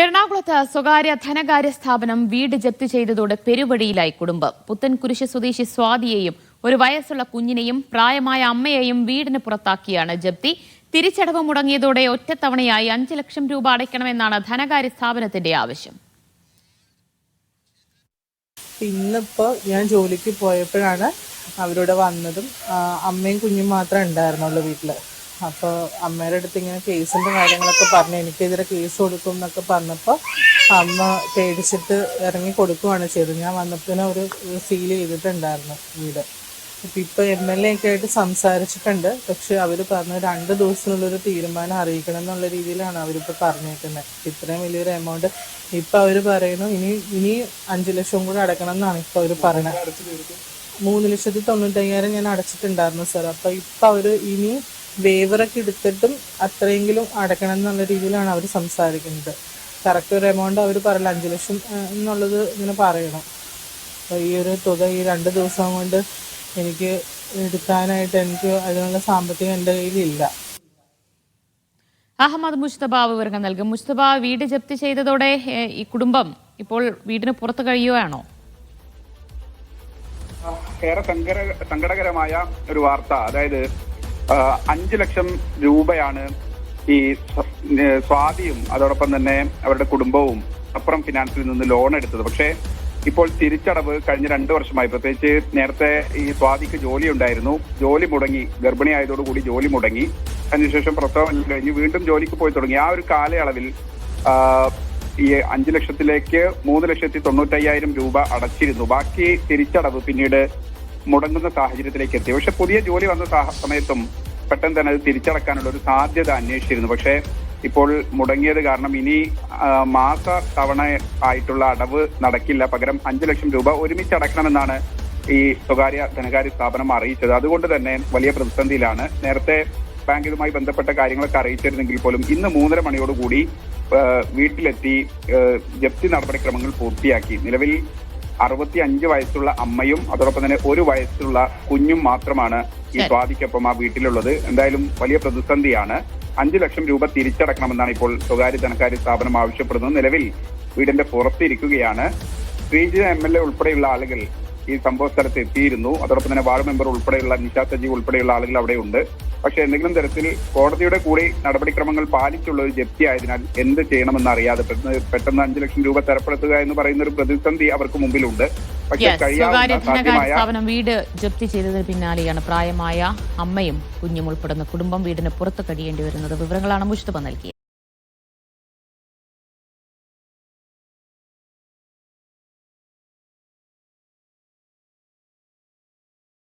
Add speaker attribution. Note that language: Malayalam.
Speaker 1: എറണാകുളത്ത് സ്വകാര്യ ധനകാര്യ സ്ഥാപനം വീട് ജപ്തി ചെയ്തതോടെ പെരുവഴിയിലായി കുടുംബം. പുത്തൻകുരിശ് സ്വദേശി സ്വാതിയെയും ഒരു വയസ്സുള്ള കുഞ്ഞിനെയും പ്രായമായ അമ്മയെയും വീടിന് പുറത്താക്കിയാണ് ജപ്തി. തിരിച്ചടവ് മുടങ്ങിയതോടെ ഒറ്റത്തവണയായി അഞ്ച് ലക്ഷം രൂപ അടയ്ക്കണമെന്നാണ് ധനകാര്യ സ്ഥാപനത്തിന്റെ ആവശ്യം.
Speaker 2: ഇന്നിപ്പോ ഞാൻ ജോലിക്ക് പോയപ്പോഴാണ് അവരോട് വന്നതും അമ്മയും കുഞ്ഞും മാത്രമേ ഉണ്ടായിരുന്നുള്ളൂ വീട്ടിൽ. അപ്പോൾ അമ്മയുടെ അടുത്ത് ഇങ്ങനെ കേസിന്റെ കാര്യങ്ങളൊക്കെ പറഞ്ഞു എനിക്കെതിരെ കേസ് കൊടുക്കും എന്നൊക്കെ പറഞ്ഞപ്പോൾ അമ്മ പേടിച്ചിട്ട് ഇറങ്ങി കൊടുക്കുവാണ് ചെയ്തത്. ഞാൻ വന്നപ്പോൾ ഒരു സീൽ ചെയ്തിട്ടുണ്ടായിരുന്നു വീട്. അപ്പം ഇപ്പോൾ എം എൽ എ ഒക്കെ ആയിട്ട് സംസാരിച്ചിട്ടുണ്ട്. പക്ഷെ അവർ പറഞ്ഞു രണ്ട് ദിവസത്തിനുള്ളൊരു തീരുമാനം അറിയിക്കണം എന്നുള്ള രീതിയിലാണ് അവരിപ്പോൾ പറഞ്ഞേക്കുന്നത്. ഇത്രയും വലിയൊരു എമൗണ്ട് ഇപ്പം അവർ പറയുന്നു ഇനി ഇനി അഞ്ച് ലക്ഷം കൂടെ അടക്കണം എന്നാണ് ഇപ്പം അവർ പറയുന്നത്. മൂന്ന് ലക്ഷത്തി തൊണ്ണൂറ്റയ്യായിരം ഞാൻ അടച്ചിട്ടുണ്ടായിരുന്നു സാർ. അപ്പോൾ ഇപ്പം അവർ ഇനി വേവറൊക്കെ എടുത്തിട്ടും അത്രയെങ്കിലും അടക്കണം എന്നുള്ള രീതിയിലാണ് അവർ സംസാരിക്കുന്നത്. കറക്റ്റ് ഒരു എമൗണ്ട് അവർ പറയില്ല അഞ്ച് ലക്ഷം എന്നുള്ളത് ഇങ്ങനെ പറയണം. അപ്പോൾ ഈ ഒരു തുക ഈ രണ്ട് ദിവസം കൊണ്ട് എനിക്ക് എടുക്കാനായിട്ട് എനിക്ക് അതിനുള്ള സാമ്പത്തികം എന്റെ കയ്യിലില്ല.
Speaker 1: അഹമ്മദ് മുസ്തബ വിവരങ്ങൾ നൽകും. മുസ്തബ വീട് ജപ്തി ചെയ്തതോടെ ഈ കുടുംബം ഇപ്പോൾ വീടിന് പുറത്ത് കഴിയുകയാണോ?
Speaker 3: ഏറെ സങ്കര സങ്കടകരമായ ഒരു വാർത്ത. അതായത് അഞ്ച് ലക്ഷം രൂപയാണ് ഈ സ്വാതിയും അതോടൊപ്പം തന്നെ അവരുടെ കുടുംബവും അപ്പുറം ഫിനാൻസിൽ നിന്ന് ലോൺ എടുത്തത്. പക്ഷേ ഇപ്പോൾ തിരിച്ചടവ് കഴിഞ്ഞ രണ്ടു വർഷമായി. പ്രത്യേകിച്ച് നേരത്തെ ഈ സ്വാതിക്ക് ജോലി ഉണ്ടായിരുന്നു. ജോലി മുടങ്ങി ഗർഭിണിയായതോടുകൂടി ജോലി മുടങ്ങി. അതിനുശേഷം പ്രസവം കഴിഞ്ഞ് വീണ്ടും ജോലിക്ക് പോയി തുടങ്ങി. ആ ഒരു കാലയളവിൽ ഈ അഞ്ചു ലക്ഷത്തിലേക്ക് മൂന്ന് ലക്ഷത്തി തൊണ്ണൂറ്റയ്യായിരം രൂപ അടച്ചിരുന്നു. ബാക്കി തിരിച്ചടവ് പിന്നീട് മുടങ്ങുന്ന സാഹചര്യത്തിലേക്ക് എത്തി. പക്ഷെ പുതിയ ജോലി വന്ന സമയത്തും പെട്ടെന്ന് തന്നെ അത് തിരിച്ചടക്കാനുള്ള ഒരു സാധ്യത അന്വേഷിച്ചിരുന്നു. പക്ഷേ ഇപ്പോൾ മുടങ്ങിയത് കാരണം ഇനി മാസ തവണ ആയിട്ടുള്ള അടവ് നടക്കില്ല. പകരം അഞ്ചു ലക്ഷം രൂപ ഒരുമിച്ച് അടക്കണമെന്നാണ് ഈ സ്വകാര്യ ധനകാര്യ സ്ഥാപനം അറിയിച്ചത്. അതുകൊണ്ട് തന്നെ വലിയ പ്രതിസന്ധിയിലാണ്. നേരത്തെ ബാങ്ക് ഇതുമായി ബന്ധപ്പെട്ട കാര്യങ്ങളൊക്കെ അറിയിച്ചിരുന്നെങ്കിൽ പോലും ഇന്ന് മൂന്നര മണിയോടുകൂടി വീട്ടിലെത്തി ജപ്തി നടപടിക്രമങ്ങൾ പൂർത്തിയാക്കി. നിലവിൽ അറുപത്തി അഞ്ച് വയസ്സുള്ള അമ്മയും അതോടൊപ്പം തന്നെ ഒരു വയസ്സുള്ള കുഞ്ഞും മാത്രമാണ് ഈ. സ്വാതിക്കൊപ്പം ആ വീട്ടിലുള്ളത്. എന്തായാലും വലിയ പ്രതിസന്ധിയാണ്. അഞ്ചു ലക്ഷം രൂപ തിരിച്ചടക്കണമെന്നാണ് ഇപ്പോൾ സ്വകാര്യ ധനകാര്യ സ്ഥാപനം ആവശ്യപ്പെടുന്നത്. നിലവിൽ വീടിന്റെ പുറത്തിരിക്കുകയാണ്. ശ്രീജിത എം എൽ എ ഉൾപ്പെടെയുള്ള ആളുകൾ ഈ സംഭവ സ്ഥലത്ത് എത്തിയിരുന്നു. അതോടൊപ്പം തന്നെ വാർഡ് മെമ്പർ ഉൾപ്പെടെയുള്ള നിശാ സജീവ് ഉൾപ്പെടെയുള്ള ആളുകൾ അവിടെ ഉണ്ട് പക്ഷെ എന്തെങ്കിലും തരത്തിൽ കോടതിയുടെ കൂടി നടപടിക്രമങ്ങൾ പാലിച്ചുള്ള ഒരു ജപ്തി ആയതിനാൽ എന്ത് ചെയ്യണമെന്ന് അറിയാതെ പെട്ടെന്ന് അഞ്ചു ലക്ഷം രൂപ തരപ്പെടുത്തുക എന്ന് പറയുന്ന ഒരു പ്രതിസന്ധി അവർക്ക് മുമ്പിലുണ്ട്. പക്ഷെ
Speaker 1: സ്ഥാപനം വീട് ജപ്തി ചെയ്തതിന് പിന്നാലെയാണ് പ്രായമായ അമ്മയും കുഞ്ഞും ഉൾപ്പെടുന്ന കുടുംബം വീടിന് പുറത്ത് കഴിയേണ്ടി വരുന്നത്. വിവരങ്ങളാണ് മുസ്തബ നൽകിയത്.